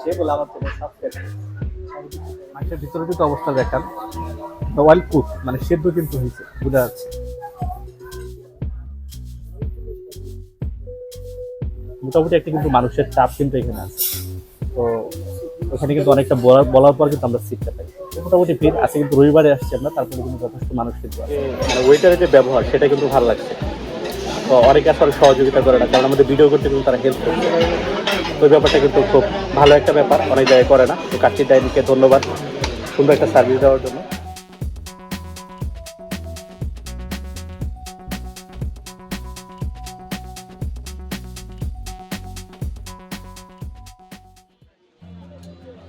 সে বলে আমার channel subscribe মাংসের ভিতরে কিন্তু অবস্থা দেখান। ওয়াইল কুক মানে সেদ্ধ কিন্তু হয়েছে বোঝা যাচ্ছে। মোটামুটি একটা কিন্তু মানুষের চাপ কিন্তু এখানে আছে। তো ওখানে কিন্তু অনেকটা বলার বলার পর কিন্তু আমরা সিটটা পাই মোটামুটি ভিড় আছে কিন্তু রবিবারে আসছি আমরা তারপরে কিন্তু যথেষ্ট মানুষ কিন্তু মানে ওয়েটারের যে ব্যবহার সেটা কিন্তু ভালো লাগছে। অনেকে আসলে সহযোগিতা করে না, কারণ আমাদের ভিডিও করতে কিন্তু তারা হেল্প করছে ওই ব্যাপারটা কিন্তু খুব ভালো একটা ব্যাপার, অনেক জায়গায় করে না। তো কাচ্চি ডাইনিকে ধন্যবাদ সুন্দর একটা সার্ভিস দেওয়ার জন্য।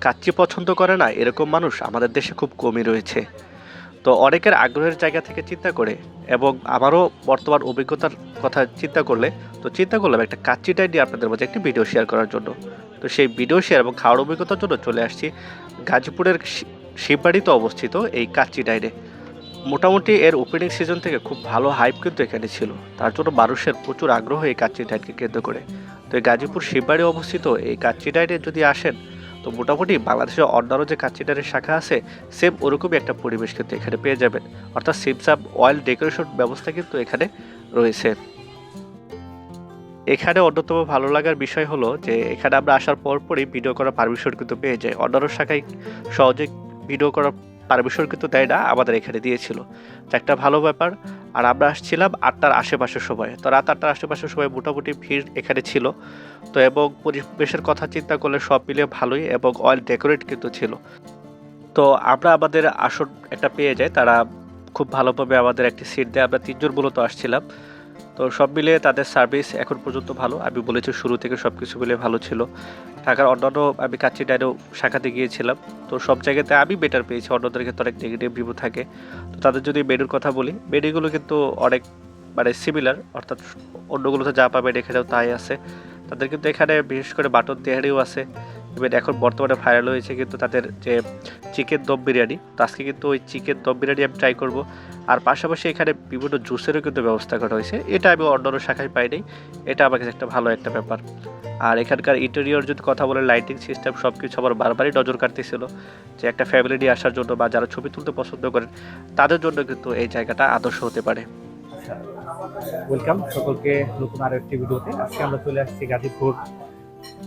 কাচ্চি পছন্দ করে না, এরকম মানুষ আমাদের দেশে খুব কমই রয়েছে। তো অনেকের আগ্রহের জায়গা থেকে চিন্তা করে এবং আমারও বর্তমান অভিজ্ঞতার কথা চিন্তা করলে, তো চিন্তা করলাম একটা কাচ্চিটাই নিয়ে আপনাদের মাঝে একটি ভিডিও শেয়ার করার জন্য। তো সেই ভিডিও শেয়ার এবং খাওয়ার অভিজ্ঞতার জন্য চলে আসছি গাজীপুরের শিববাড়িতে অবস্থিত এই কাচ্চি ডাইনে। মোটামুটি এর ওপেনিং সিজন থেকে খুব ভালো হাইপ কিন্তু এখানে ছিল। তার জন্য মানুষের প্রচুর আগ্রহ এই কাচ্চি ডাইনকে কেন্দ্র করে। তো এই গাজীপুর শিববাড়ি অবস্থিত এই কাচ্চি ডাইনে যদি আসেন তো মোটামুটি বাংলাদেশের অন্যান্য যে কাচিডারের শাখা আছে সেম ওরকমই একটা পরিবেশ কিন্তু এখানে পেয়ে যাবেন। অর্থাৎ সিমসাম অয়েল ডেকোরেশন ব্যবস্থা কিন্তু এখানে রয়েছে। এখানে অন্যতম ভালো লাগার বিষয় হলো যে, এখানে আমরা আসার পরপরই ভিডিও করার পারমিশন কিন্তু পেয়ে যাই। অন্যান্য শাখায় সহজে ভিডিও করার পারমিশন কিন্তু দেয় না আমাদের এখানে দিয়েছিল। তো একটা ভালো ব্যাপার, আর আমরা আসছিলাম আটটার আশেপাশের সময়। তো রাত আটটার আশেপাশের সময় মোটামুটি ভিড় এখানে ছিল। তো এবং পরিবেশের কথা চিন্তা করলে সব মিলিয়ে ভালোই এবং অয়েল ডেকোরেট কিন্তু ছিল। তো আমরা আমাদের আসন একটা পেয়ে যাই, তারা খুব ভালোভাবে আমাদের একটি সিট দেয় আমরা তিনজন মূলত আসছিলাম। তো সব মিলিয়ে তাদের সার্ভিস এখন পর্যন্ত ভালো। আমি বলেছি শুরু থেকে সব কিছু মিলে ভালো ছিল। ঢাকার অন্যান্য, আমি কাচ্চি ডাইনেও শাখাতে গিয়েছিলাম। তো সব জায়গাতে আমি বেটার পেয়েছি। অন্যদের ক্ষেত্রে অনেক নেগেটিভ রিভিউ থাকে। তো তাদের যদি মেনুর কথা বলি মেনুগুলো কিন্তু অনেক মানে সিমিলার অর্থাৎ অন্যগুলোতে যা পাবেন এখানেও তাই আছে। তাদের কিন্তু এখানে বিশেষ করে বাটন তেহারিও আছে। ইভেন এখন বর্তমানে ভাইরাল হয়েছে কিন্তু তাদের যে চিকেন দম বিরিয়ানি, তো আজকে কিন্তু ওই চিকেন দম বিরিয়ানি আমি ট্রাই করব। আর পাশাপাশি এখানে বিভিন্ন জুসেরও কিন্তু ব্যবস্থা করা হয়েছে। এটা আমি অন্যান্য শাখায় পাইনি। এটা আমার কাছে একটা ভালো একটা ব্যাপার। আর এখানকার ইন্টেরিয়র যদি কথা বলে লাইটিং সিস্টেম সব কিছু আমার বারবারই নজর কাটতেছিল যে একটা ফ্যামিলি নিয়ে আসার জন্য বা যারা ছবি তুলতে পছন্দ করেন, তাদের জন্য কিন্তু এই জায়গাটা আদর্শ হতে পারে। ওয়েলকাম সকলকে নতুন আর একটি ভিডিওতে আজকে আমরা চলে আসছি গাজীপুর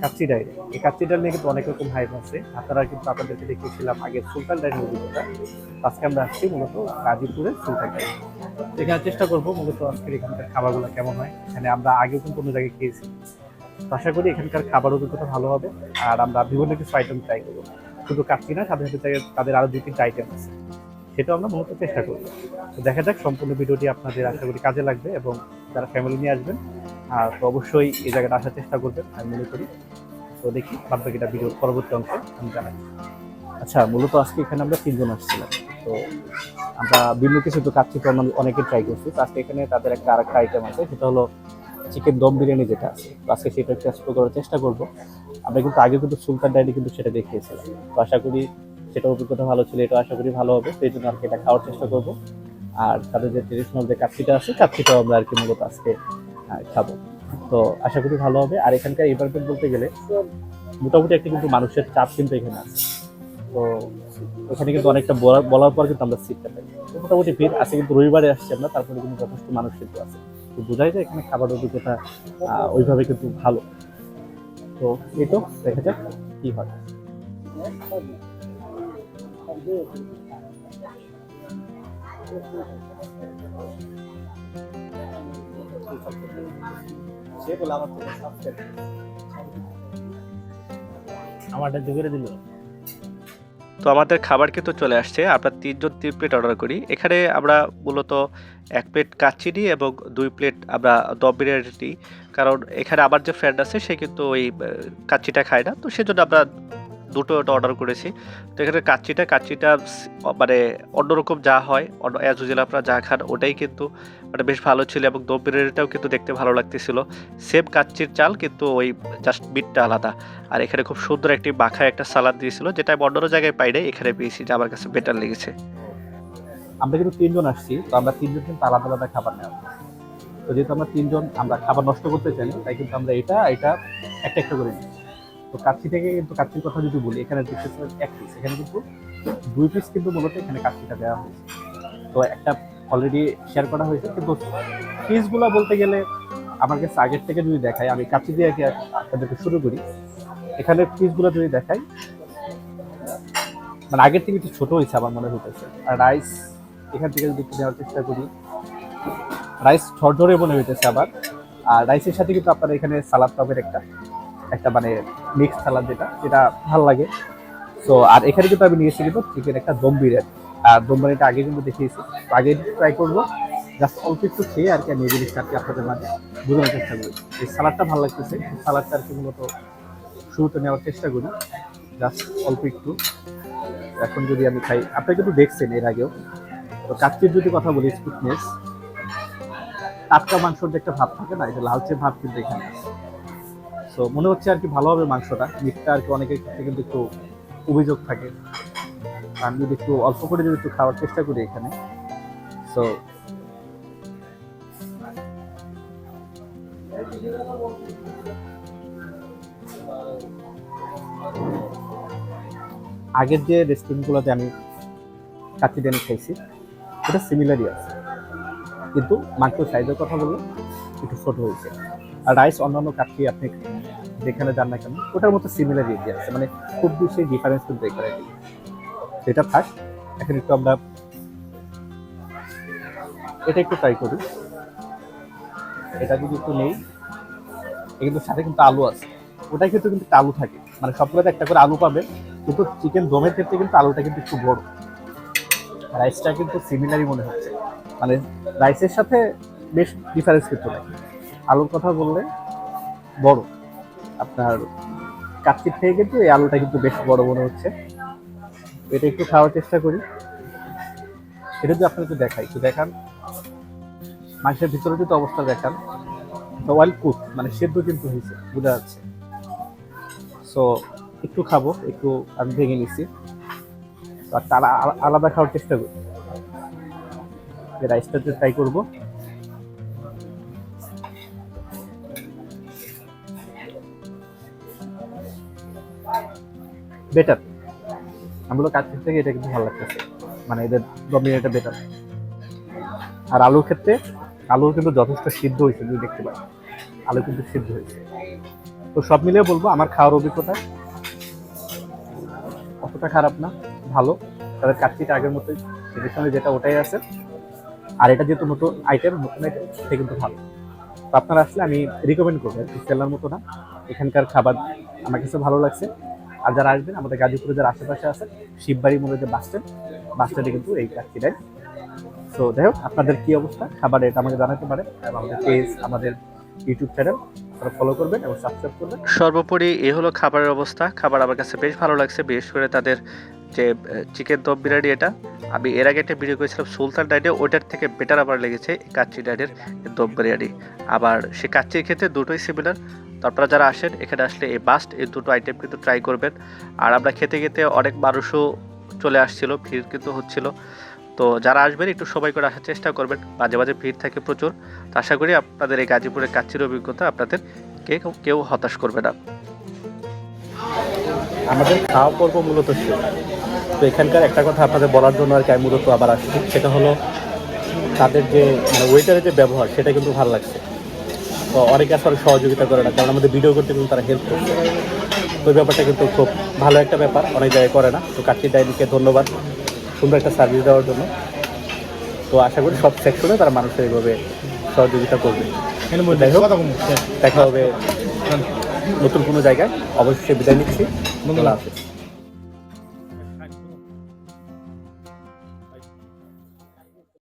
কাচ্চি ডাইরি এই কাচ্চি ডাইরি নিয়ে কিন্তু অনেক রকম হাইপ আছে। আপনারা কিন্তু আপনাদেরকে দেখিয়েছিলাম আগে সুলতান ডাইরি অভিজ্ঞতা। আজকে আমরা আসছি মূলত গাজীপুরের সুলতান ডাইরি এখানে চেষ্টা করব মূলত আজকের এখানকার খাবারগুলো কেমন হয়। এখানে আমরা আগেও কিন্তু কোনো জায়গায় খেয়েছি। আশা করি এখানকার খাবার অভিজ্ঞতা ভালো হবে। আর আমরা বিভিন্ন কিছু আইটেম ট্রাই করব। শুধু কাচ্চি না, সাথে সাথে তাদের আরও দুই তিনটা আইটেম আছে। সেটাও আমরা মূলত চেষ্টা করব। দেখা যাক সম্পূর্ণ ভিডিওটি আপনাদের আশা করি কাজে লাগবে এবং যারা ফ্যামিলি নিয়ে আসবেন তো অবশ্যই এই জায়গাটা আসার চেষ্টা করবেন, আমি মনে করি। তো দেখি বাদ বাকিটা ভিডিওর পরবর্তী অংশে আমি জানাই। আচ্ছা মূলত আজকে এখানে আমরা তিনজন আসছিলাম। তো আমরা বিভিন্ন কিছু তো তো আমরা অনেকে ট্রাই করছি। তো আজকে এখানে তাদের একটা আরেকটা আইটেম আছে, সেটা হলো চিকেন দম বিরিয়ানি যেটা আছে। আজকে সেটা একটু এক্সপ্লোর করার চেষ্টা করব। আমরা কিন্তু আগে কিন্তু সুলতান ডাইনি কিন্তু সেটা দেখিয়েছিলাম। তো আশা করি সেটা অভিজ্ঞতা ভালো ছিল, এটা আশা করি ভালো হবে। সেই জন্য আর কি এটা খাওয়ার চেষ্টা করব। আর তাদের যে ট্রেডিশনাল যে কাচ্চিটা আছে, কাচ্চিটাও আমরা আর কি মূলত আজকে খাব। তো আশা করি ভালো হবে। আর এখানকার এভারমেন্ট বলতে গেলে, মোটামুটি একটা কিন্তু মানুষের চাপ কিন্তু এখানে আছে। তো ওখানে কিন্তু অনেকটা বলার পর কিন্তু আমরা সিটটা পাই। মোটামুটি ভিড় আছে, কিন্তু রবিবারে আসছি আমরা, তারপরে কিন্তু যথেষ্ট মানুষ কিন্তু আছে। তো বোঝাই যায় এখানে খাবার অভিজ্ঞতা ওইভাবে কিন্তু ভালো। তো এই তো, দেখা যাক কি হয়। তো আমাদের খাবার কিন্তু চলে আসছে। আমরা তিনজন তিন প্লেট অর্ডার করি। এখানে আমরা মূলত এক প্লেট কাচ্চি নিই এবং দুই প্লেট আমরা দম বিরিয়ানি। নিই কারণ এখানে আমার যে ফ্রেন্ড আছে সে কিন্তু ওই আহ, কাচ্চিটা খায় না। তো সেজন্য আমরা দুটো ওটা অর্ডার করেছি। তো এখানে কাচ্চিটা কাচ্চিটা মানে অন্যরকম যা হয়, অন্য অ্যাজ ইউজুয়াল আপনারা যা খান ওটাই কিন্তু মানে বেশ ভালো ছিল এবং দম বিরিয়ানিটাও কিন্তু দেখতে ভালো লাগতেছিল। সেম কাচ্চির চাল কিন্তু ওই জাস্ট মিটটা আলাদা। আর এখানে খুব সুন্দর একটি মাখায় একটা সালাদ দিয়েছিল, যেটা আমি অন্য জায়গায় পাই নাই এখানে পেয়েছি, যে আমার কাছে বেটার লেগেছে। আমরা কিন্তু তিনজন আসছি, তো আমরা তিনজন কিন্তু আলাদা আলাদা খাবার নেওয়া। তো যেহেতু আমরা তিনজন, আমরা খাবার নষ্ট করতে চাই তাই কিন্তু আমরা এটা এটা একটা একটা করে নিচ্ছি। তো কাচ্চি থেকে কিন্তু কাচ্চির কথা যদি বলি, এখানে দেখতেছেন এক পিস এখানে কিন্তু দুই পিস কিন্তু মূলত এখানে কাচ্চিটা দেওয়া হয়েছে। তো একটা অলরেডি শেয়ার করা হয়েছে। কিন্তু পিসগুলো বলতে গেলে আমার কাছে আগের থেকে যদি দেখাই, আমি কাচ্চি দিয়ে আপনাদেরকে শুরু করি। এখানে পিসগুলো যদি দেখাই মানে আগের থেকে একটু ছোট হয়েছে আমার মনে হতেছে আর রাইস এখান থেকে যদি একটু নেওয়ার চেষ্টা করি রাইস ঝরঝরে মনে হইতেছে আবার। আর রাইসের সাথে কিন্তু আপনার এখানে সালাদ পাবেন একটা। একটা মানে মিক্স সালাদ যেটা সেটা ভালো লাগে। সো আর এখানে কিন্তু আমি নিয়েছি কিন্তু চিকেন একটা দম বিরিয়ানি। আর দম বিরিয়ানিটা আগে কিন্তু দেখিয়েছি। আগে ট্রাই করব। জাস্ট অল্প একটু খেয়ে আর কি আমি এই জিনিসটা আর কি আপনাদের মাঝে বোঝানোর চেষ্টা করি। এই সালাদটা ভালো লাগতেছে। সালাদটা আর কি মূলত শুরুতে নেওয়ার চেষ্টা করি। জাস্ট অল্প একটু। এখন যদি আমি খাই, আপনারা কিন্তু দেখছেন এর আগেও। তো কাচ্চির যদি কথা বলি স্কুটনেস টাটকা মাংসর যে একটা ভাব থাকে না, এটা লালচে ভাব কিন্তু এখানে আছে। সো মনে হচ্ছে আর কি ভালো হবে মাংসটা। মিটটা আর কি অনেকের ক্ষেত্রে কিন্তু একটু অভিযোগ থাকে। আমি যদি একটু অল্প করে যদি একটু খাওয়ার চেষ্টা করি এখানে। সো আগের যে রেস্টুরেন্টগুলোতে আমি কাচ্চি ডেনি খাইছি এটা সিমিলারই আছে। কিন্তু মাংস সাইজের কথা বললে একটু ছোট হয়েছে। আর রাইস অন্যান্য কাচ্চি আপনি যেখানে যান না কেন, ওটার মতো সিমিলারই আছে। মানে খুব বেশি ডিফারেন্স কিন্তু এখানে এটা থাক এখন একটু আমরা এটা একটু ট্রাই করি। এটা যদি একটু নেই কিন্তু সাথে কিন্তু আলু আছে। ওটাই কিন্তু কিন্তু আলু থাকে। মানে সবগুলোতে একটা করে আলু পাবে, কিন্তু চিকেন দমের ক্ষেত্রে কিন্তু আলুটা কিন্তু একটু বড়। রাইসটা কিন্তু সিমিলারই মনে হচ্ছে। মানে রাইসের সাথে বেশ ডিফারেন্স কিন্তু নাই আলুর কথা বললে বড়। আপনার কাচ্চির থেকে কিন্তু এই আলুটা কিন্তু বেশ বড় মনে হচ্ছে। এটা একটু খাওয়ার চেষ্টা করি। এটা যদি আপনার একটু দেখাই, একটু দেখান। মাংসের ভিতরে যদি অবস্থা দেখান। ওয়াইল কুক মানে সেদ্ধ কিন্তু হয়েছে, বোঝা যাচ্ছে। সো একটু খাব, একটু আমি ভেঙে নিচ্ছি আর তারা আলাদা খাওয়ার চেষ্টা করি। রাইসটা ট্রাই করব। বেটার আমগুলো কাছের থেকে এটা কিন্তু ভালো লাগতেছে। মানে এদের এটা বেটার আর আলুর ক্ষেত্রে আলু কিন্তু যথেষ্ট সিদ্ধ হয়েছে, যদি দেখতে পাই। আলু কিন্তু সিদ্ধ হয়েছে। তো সব মিলিয়ে বলব, আমার খাওয়ার অভিজ্ঞতা অতটা খারাপ না, ভালো। তাদের কাচ্চিটা আগের মতোই ট্রেডিশনালি যেটা ওটাই আছে। আর এটা যেহেতু নতুন আইটেম নতুন আইটেম সেটা কিন্তু ভালো। তো আপনারা আসলে আমি রিকমেন্ড করব সেলার মতো না। এখানকার খাবার আমার কাছে ভালো লাগছে। আর যারা আসবেন, আমাদের গাজীপুরে যারা আশেপাশে আছে শিববাড়ি মনে যে বাস স্ট্যান্ড বাস স্ট্যান্ডে কিন্তু এই কাচ্চিটাই তো যাই হোক, আপনাদের কি অবস্থা? খাবার এটা আমাকে জানাতে পারেন আমাদের পেজ আমাদের ইউটিউব চ্যানেল ফলো সর্বোপরি এ হলো খাবারের অবস্থা। খাবার আমার কাছে বেশ ভালো লাগছে, বিশেষ করে তাদের যে চিকেন দম বিরিয়ানি এটা। আমি এর আগে একটা ভিডিও করেছিলাম, সুলতান ডাইডে ওটার থেকে বেটার আবার লেগেছে কাচ্চি ডাইডের দম বিরিয়ানি। আবার সে কাচ্চির ক্ষেত্রে দুটোই সিমিলার তো আপনারা যারা আসেন, এখানে আসলে এই বাস্ট এই দুটো আইটেম কিন্তু ট্রাই করবেন। আর আমরা খেতে খেতে অনেক মানুষও চলে আসছিল, ভিড় কিন্তু হচ্ছিল। তো যারা আসবেন, একটু সময় করে আসার চেষ্টা করবেন। মাঝে মাঝে ভিড় থাকে প্রচুর। তো আশা করি আপনাদের এই গাজীপুরের কাচ্চির অভিজ্ঞতা আপনাদের কেউ কেউ হতাশ করবে না। আমাদের খাওয়া পর্ব মূলত ছিল তো এখানকার একটা কথা আপনাদের বলার জন্য আর কি আমি মূলত আবার আসছি। সেটা হলো তাদের যে মানে ওয়েটারের যে ব্যবহার, সেটা কিন্তু ভালো লাগছে। অনেকে আসলে সহযোগিতা করে না কারণ আমাদের ভিডিও করতে কিন্তু তারা হেল্প করছে। তো ওই ব্যাপারটা কিন্তু খুব ভালো একটা ব্যাপার অনেক জায়গায় করে না। তো কাচ্চি ডাইনিকে ধন্যবাদ সুন্দর একটা সার্ভিস দেওয়ার জন্য। তো আশা করি সব সেকশনে তারা মানুষের এইভাবে সহযোগিতা করবে। দেখা হবে নতুন কোনো জায়গায়। অবশ্যই বিদায় নিচ্ছি।